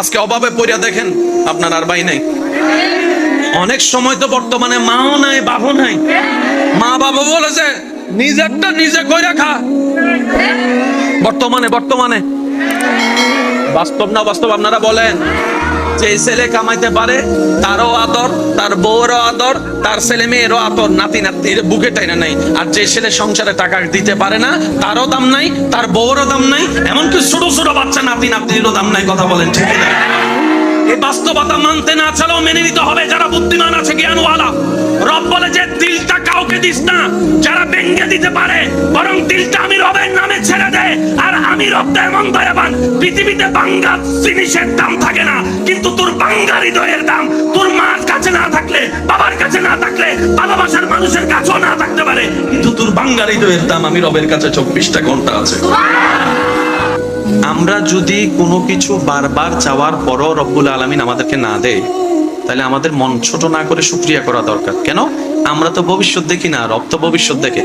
আজকে অভাবে পড়িয়া দেখেন, আপনার আর ভাই নাই। অনেক সময় তো বর্তমানে মাও নাই বাবু নাই। মা বাবা বলেছে, নিজেরটা নিজে কইরা রাখা বর্তমানে বর্তমানে। বাস্তব না বাস্তব আপনারা বলেন। যে ছেলে কামাইতে পারে, তারও আদর, তার বউরও আদর, তার ছেলে মেয়েরও আদর, নাতি নাতির বুকে টাইনা নাই আর যে ছেলে সংসারে টাকা দিতে পারে না, তারও দাম নাই, তার বউরও দাম নাই, এমনকি ছোট ছোট বাচ্চা নাতি নাতিরও দাম নাই, কথা বলেন ঠিক না এই বাস্তবতা মানতে না চালেও, মেনে নিতে হবে যারা বুদ্ধিমান আছে, জ্ঞানওয়ালা। রব বলে যে, দিলটা কাউকে দিস না, যারা ব্যঙ্গে দিতে পারে, বরং দিলটা আমি রবের নামে আর আমি এমন দয়াবান, পৃথিবীতে বাঙ্গা জিনিসের দাম থাকে না, কিন্তু তোর বাঙ্গা হৃদয়ের দাম, তোর মার কাছে না থাকলে, বাবার কাছে না থাকলে, ভালোবাসার মানুষের কাছেও না থাকতে পারে। কিন্তু তোর বাঙ্গা হৃদয়ের দাম আমি রবের কাছে চব্বিশটা ঘণ্টা আছে। আমরা যদি কোনো কিছু বারবার চাওয়ার পরও রব্বুল আলমিন আমাদেরকে না দেয়, তাহলে আমাদের মন ছোট না করে শুক্রিয়া করা দরকার। কেন? আমরা তো ভবিষ্যৎ দেখি না, রব তো ভবিষ্যৎ দেখে।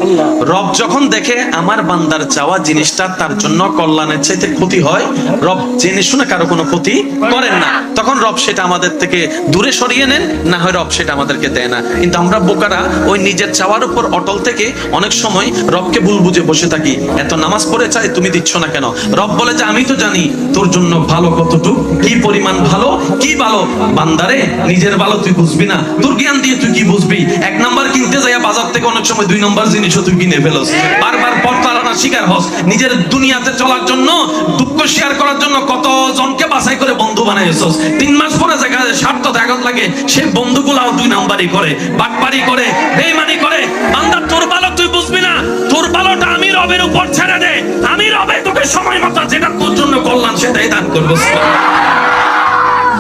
রব যখন দেখে, আমার বান্দার চাওয়া জিনিসটা তার জন্য কল্যাণের চাইতে ক্ষতি হয়। রব জেনে শুনে কারও কোনো ক্ষতি করেন না। তখন রব সেটা আমাদের থেকে দূরে সরিয়ে নেন, না হয় রব সেটা আমাদেরকে দেয় না। কিন্তু আমরা বোকারা ওই নিজের চাওয়ার উপর অটল থেকে অনেক সময় রবকে ভুল বুঝে বসে থাকি। এত নামাজ পড়ে চাই, তুমি দিচ্ছ না কেন? রব বলে যে, আমি তো জানি তোর জন্য ভালো কতটুক, কি পরিমাণ ভালো, কি ভালো। বান্দারে, নিজের ভালো তুই বুঝবি না। তোর জ্ঞান দিয়ে তুই কি বুঝবি? এক নাম্বার কিনতে যাইয়া বাজার থেকে অনেক সময় দুই নাম্বার জিনিসও তুই কিনে ফেলস। বারবার পরতালানা শিকার হস। নিজের দুনিয়াতে চলার জন্য, দুঃখ শেয়ার করার জন্য কত জনকে বাছাই করে বন্ধু বানাইছস? তিন মাস পরে দেখা যায় স্বার্থ দেখাত লাগে সেই বন্ধুগুলাও দুই নাম্বারই করে, বাটপারি করে, বেইমানি করে। বান্দা, তোর ভালো তুই বুঝবি না। তোর ভালোটা আমি রবের উপর ছেড়ে দে। আমি রবে তোকে সময় মতো যেটা তোর জন্য কল্যাণ সেটাই দান করব।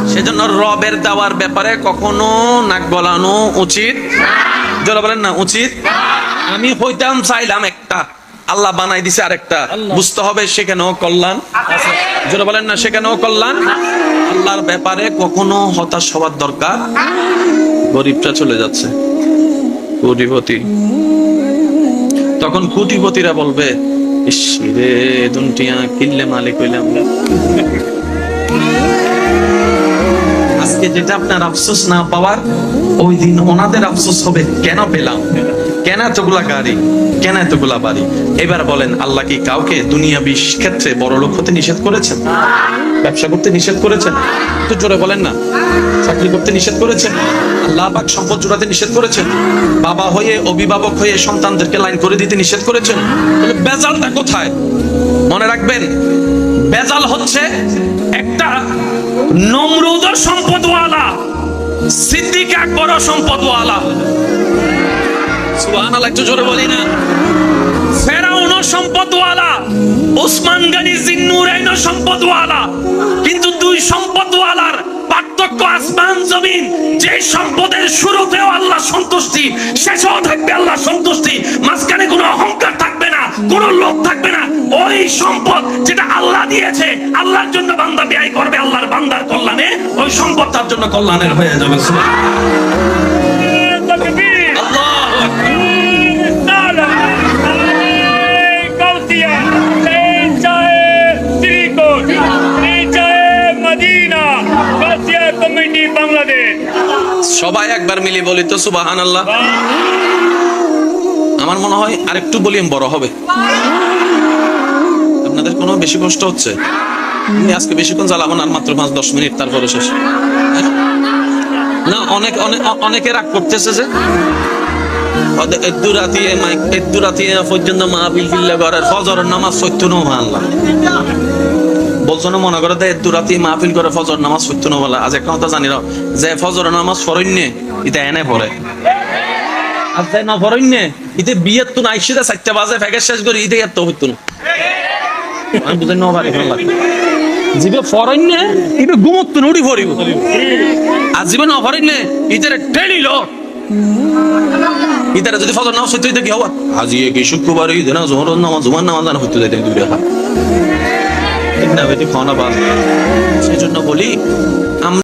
সেজন্য রবের দেওয়ার ব্যাপারে কখনো নাক গলানো উচিত যারা বলেন না উচিত আমি হইতাম চাইলাম একটা। আল্লাহ বানাই দিছে আরেকটা। বুঝতে হবে সেখানেও কল্যাণ। যারা বলেন না সেখানেও কল্যাণ। আল্লাহর ব্যাপারে কখনো হতাশ হওয়ার দরকার গরিবটা চলে যাচ্ছে। কোটিপতি। তখন কোটিপতিরা বলবে ইস রে দুনটিয়া কিনলে মালিক হইলাম আজকে যেটা আপনার আফসোস না পাওয়ার, ওই দিন ওনাদের আফসোস হবে, কেন পেলাম? কেন এতগুলা গাড়ি? কেন এতগুলা বাড়ি? এবার বলেন, আল্লাহ কি কাউকে দুনিয়া বিশ ক্ষেত্রে বড় লোক হতে নিষেধ করেছেন? ব্যবসা করতে নিষেধ করেছেন? একটু জোরে বলেন না। চাকরি করতে নিষেধ করেছেন? আল্লাহ পাক সম্পদ জোড়াতে নিষেধ করেছেন? বাবা হয়ে, অভিভাবক হয়ে সন্তানদেরকে লাইন করে দিতে নিষেধ করেছেন? বেজালটা কোথায়? মনে রাখবেন, বেজাল হচ্ছে একটা সম্পদওয়ালা সিদ্দিক আকবর সম্পদওয়ালা সুবহানাল্লাহ, একটু জোরে বলি না। ফেরাউন সম্পদওয়ালা ওসমান গনি জিন্নুরাইন সম্পদওয়ালা কিন্তু দুই সম্পদওয়ালার পার্থক্য আসমান, জমিন যে সম্পদের শুরুতেও আল্লাহ সন্তুষ্টি, শেষেও থাকবে আল্লাহ সন্তুষ্টি, মাঝখানে কোনো অহংকার থাকবে কোন লোক থাকবে না। ওই সম্পদ যেটা আল্লাহ দিয়েছে আল্লাহর জন্য বান্দা ব্যয় করবে আল্লাহর বান্দার কল্যাণে ওই সম্পদ তার জন্য কল্যাণের হয়ে যাবে। সবাই একবার মিলে বলি তো সুবাহান আল্লাহ আমার মনে হয় আরেকটু ভলিউম বড় হবে। আপনাদের কোনো বেশি কষ্ট হচ্ছে? আজকে বেশিক্ষণ জ্বালাবো না মাত্র পাঁচ, দশ মিনিট তারপরে শেষ। না, অনেক অনেক, অনেকে রাগ করতেছে যে এদ্দু রাতি মাহফিল নামাজ বলা আজ কথা জানি যে ফজর নামাজ ফরইন্নে এটা এনে পড়ে। আর যে না ফরইন্নে ইতে বিয়ের তো নাই চারটা বাজে ফেকে শেষ করি ইতে এত হইতো না। আমি বুঝাই ন পারি ভালো জিবে ফরইন্নে ইবে ঘুমত না উড়ি ফরিব আর জীবন অফারিন্নে ইতারে টেলিল ইতারে যদি ফজর নামাজ হইতো ইতে কি হওয়া আজি কি শুক্রবার, ঈদ না, জোহর, নামাজ, জুমার নামাজ না হইতো যাইতেন দুই দেখা ঠিক না বেটি খাওয়ানো বাদ। সেই জন্য বলি আমরা